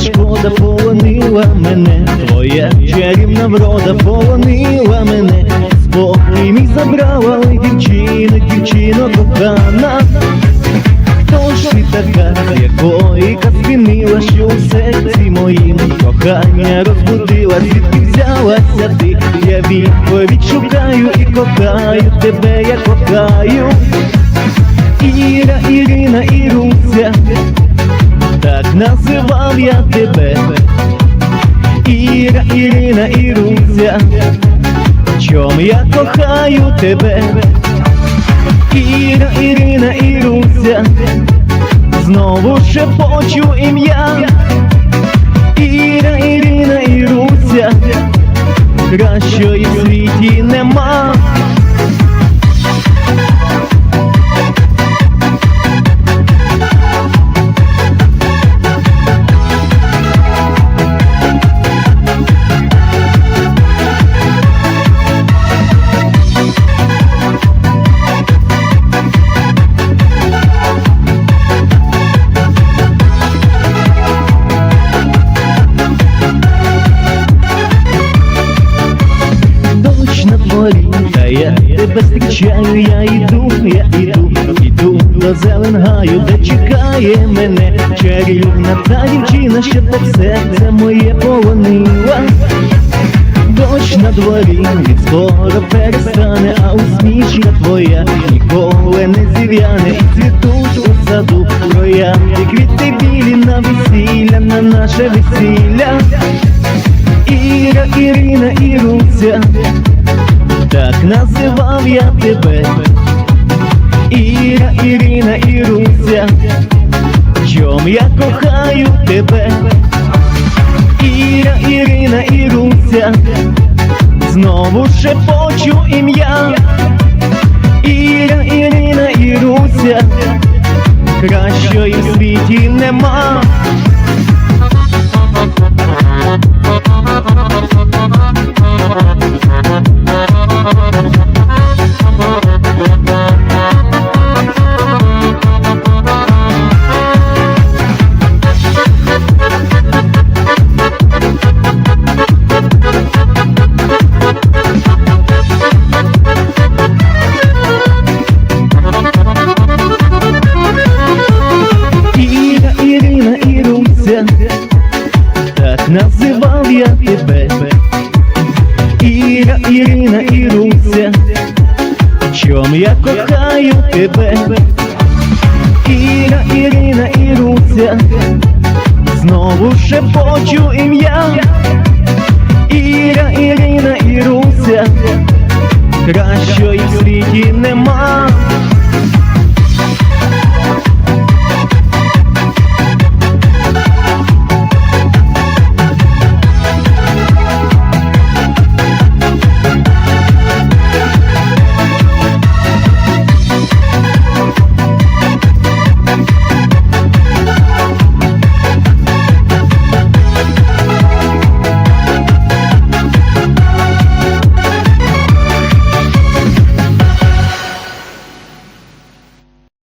шкода полонила мене, твоя чарівна врода полонила мене, спокій мій забрала, ой, дівчино, дівчино кохана. Хто ж ти така, якої казки що у серці моїм кохання розбудила, звідки взялася ти, я відповідь шукаю і кохаю тебе, я кохаю. Я тебе. Іра, Ірина, Іруся, чом я кохаю тебе. Іра, Ірина, Іруся, знову шепочу ім'я. Іра, Ірина, Іруся, кращої тебе зустрічаю, я йду, я йду, йду до Зеленгаю, де чекає мене чарівна та дівчина, що так серце моє полонила. Дощ на дворі, від скоро перестане, а усмішка твоя ніколи не зів'яне, і цвітуть у саду троянди, квіти білі на весілля, на наше весілля. Іра, Ірина, Іруся, так називав я тебе. Іра, Ірина, Іруся, чом я кохаю тебе. Іра, Ірина, Іруся, знову шепочу ім'я. Іра, Ірина, Іруся, кращої в світі нема. Кохаю тебе. Іра, Ірина, Іруся, знову шепочу ім'я. Іра, Ірина, Іруся, кращої в світі нема.